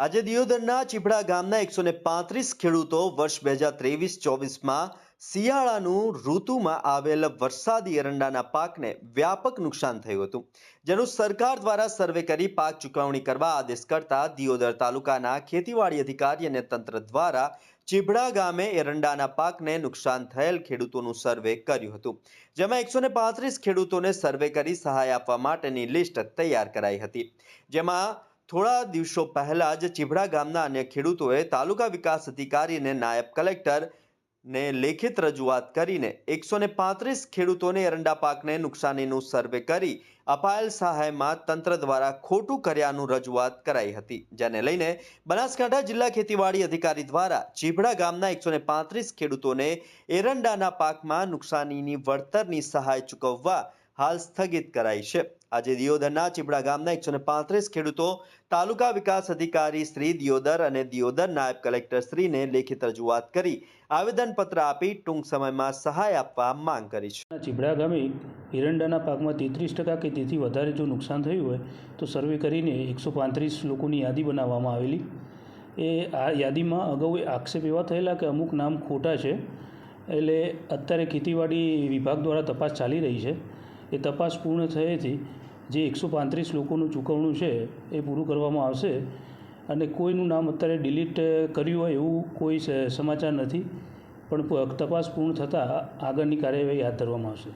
આજે દિયોદરના ચીપડા ગામના એકસો ને પાંત્રીસ ખેડૂતો વર્ષ બે હજાર ત્રેવીસ ચોવીસમાં શિયાળાનું ઋતુમાં આવેલ વરસાદી એરંડાના પાકને વ્યાપક નુકસાન થયું હતું. જેનું સરકાર દ્વારા સર્વે કરી પાક ચૂકવણી કરવા આદેશ કરતા દિયોદર તાલુકાના ખેતીવાડી અધિકારી અને તંત્ર દ્વારા ચીભડા ગામે એરંડાના પાકને નુકસાન થયેલ ખેડૂતોનું સર્વે કર્યું હતું. જેમાં એકસો પાંત્રીસ ખેડૂતોને સર્વે કરી સહાય આપવા માટેની લિસ્ટ તૈયાર કરાઈ હતી. જેમાં થોડા દિવસો પહેલા જ ચીભડા ગામના અન્ય ખેડૂતોએ તાલુકા વિકાસ અધિકારીને નાયબ કલેક્ટર ને લેખિત રજૂઆત કરીને એકસો ને પાંત્રીસ ખેડૂતોને એરંડા પાકને નુકસાનીનું સર્વે કરી અપાયેલ સહાયમાં તંત્ર દ્વારા ખોટું કર્યાનું રજૂઆત કરાઈ હતી. જેને લઈને બનાસકાંઠા જિલ્લા ખેતીવાડી અધિકારી દ્વારા ચીભડા ગામના એકસો ને પાંત્રીસ ખેડૂતોને એરંડાના પાકમાં નુકસાનીની વળતરની સહાય ચૂકવવા હાલ સ્થગિત કરાઈ છે. આજે દિયોદરના ચીબડા ગામના એકસો પાંત્રીસ ખેડૂતો તાલુકા વિકાસ અધિકારી શ્રી દિયોદર અને દિયોદર નાયબ કલેક્ટર શ્રીને લેખિત રજૂઆત કરી આવેદનપત્ર આપી ટૂંક સમયમાં સહાય આપવા માંગ કરી છે. ચીબડા ગામે એરંડાના પાકમાં તેત્રીસ ટકા કે તેથી વધારે જો નુકસાન થયું હોય, તો સર્વે કરીને એકસો પાંત્રીસ લોકોની યાદી બનાવવામાં આવેલી. એ આ યાદીમાં અગાઉ આક્ષેપ એવા થયેલા કે અમુક નામ ખોટા છે, એટલે અત્યારે ખેતીવાડી વિભાગ દ્વારા તપાસ ચાલી રહી છે. એ તપાસ પૂર્ણ થયેથી જે એકસો પાંત્રીસ લોકોનું ચૂકવણું છે એ પૂરું કરવામાં આવશે અને કોઈનું નામ અત્યારે ડિલીટ કર્યું હોય એવું કોઈ સમાચાર નથી. પણ તપાસ પૂર્ણ થતાં આગળની કાર્યવાહી હાથ ધરવામાં આવશે.